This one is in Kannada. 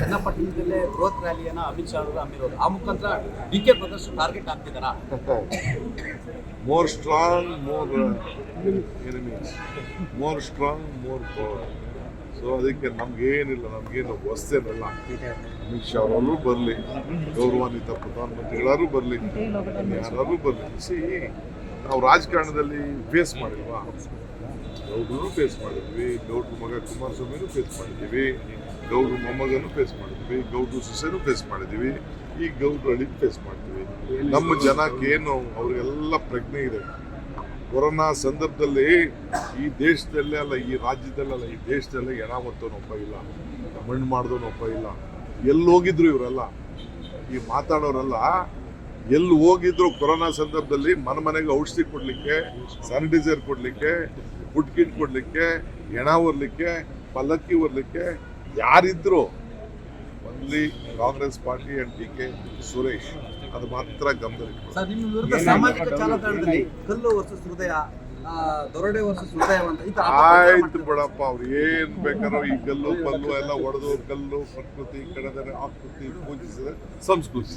ಚನ್ನಪಟ್ಟಣದಲ್ಲೇ ಬೃಹತ್ ರ್ಯಾಲಿಯನ್ನ ಅಮಿತ್ ಶಾ ಅವರು ಆ ಮುಖಾಂತರ D K brothers target ಆಗ್ತಿದಾರಾ more strong more enemies more strong more power so ಅದಕ್ಕೆ ನಮ್ಗೇನಿಲ್ಲ ನಮ್ಗೇನು ಹೊಸ್ತೇನಲ್ಲ ಅಮಿತ್ ಶಾ ಅವರು ಬರಲಿ. ಗೌರವಾನ್ವಿತ ಪ್ರಧಾನಮಂತ್ರಿಗಳಾರು ಬರಲಿ. ಯಾರು ಬರಲಿ. ಸಿ ನಾವು ರಾಜಕಾರಣದಲ್ಲಿ ಫೇಸ್ ಮಾಡಿಲ್ವಾ? ಗೌಡ್ರು ಫೇಸ್ ಮಾಡಿದ್ವಿ. ಗೌಡ್ರ ಮಗ ಕುಮಾರಸ್ವಾಮಿನೂ ಫೇಸ್ ಮಾಡಿದ್ದೀವಿ. ಗೌಡ್ರ ಮೊಮ್ಮಗನೂ ಫೇಸ್ ಮಾಡಿದ್ವಿ. ಗೌಡ್ರ ಸೊಸೆನೂ ಫೇಸ್ ಮಾಡಿದ್ದೀವಿ. ಈ ಗೌಡ್ರು ಹಳಿ ಫೇಸ್ ಮಾಡ್ತೀವಿ. ನಮ್ಮ ಜನಕ್ಕೆ ಏನು, ಅವ್ರಿಗೆಲ್ಲ ಪ್ರಜ್ಞೆ ಇದೆ. ಕೊರೋನಾ ಸಂದರ್ಭದಲ್ಲಿ ಈ ದೇಶದಲ್ಲೇ ಅಲ್ಲ, ಈ ರಾಜ್ಯದಲ್ಲಲ್ಲ ಈ ದೇಶದಲ್ಲೇ ಎಣ ಒಬ್ಬ ಇಲ್ಲ ಮಣ್ಣು ಮಾಡಿದವನು ಒಬ್ಬ ಇಲ್ಲ. ಎಲ್ಲೋಗಿದ್ರು ಇವರೆಲ್ಲ. ಈ ಮಾತಾಡೋರೆಲ್ಲ ಎಲ್ಲಿ ಹೋಗಿದ್ರು ಕೊರೋನಾ ಸಂದರ್ಭದಲ್ಲಿ ಮನೆ ಮನೆಗೆ ಔಷಧಿ ಕೊಡ್ಲಿಕ್ಕೆ ಸ್ಯಾನಿಟೈಸರ್ ಕೊಡ್ಲಿಕ್ಕೆ ಫುಡ್ ಕಿಟ್ ಕೊಡ್ಲಿಕ್ಕೆ ಹೆಣ ಹೊರಲಿಕ್ಕೆ ಪಲ್ಲಕ್ಕಿ ಹೊರಲಿಕ್ಕೆ ಯಾರಿದ್ರು only Congress party and D K Suresh. ಅದು ಮಾತ್ರ ಗಂಭೀರ ಸರ್ ನಿಮ್ಮ ವಿರುದ್ಧ ಸಾಮಾಜಿಕ ಜಾಲತಾಣದಲ್ಲಿ ಕಲ್ಲು ವರ್ಸಸ್ ಹೃದಯ ದೊರಡೆ ವರ್ಸಸ್ ಹೃದಯ ಅಂತ ಈ ತರ ಅಪಪ್ರಚಾರ ಆಯ್ತು. ಬಿಡಪ್ಪ ಅವ್ರು ಏನ್ ಬೇಕಾದ್ರೂ ಈ ಕಲ್ಲು ಪಲ್ಲು ಎಲ್ಲ ಒಡೆದು ಕಲ್ಲು ಪ್ರಕೃತಿ ಕಡದರೆ ಆಕೃತಿ ಪೂಜಿಸಿದ್ರೆ ಸಂಸ್ಕೃತಿ.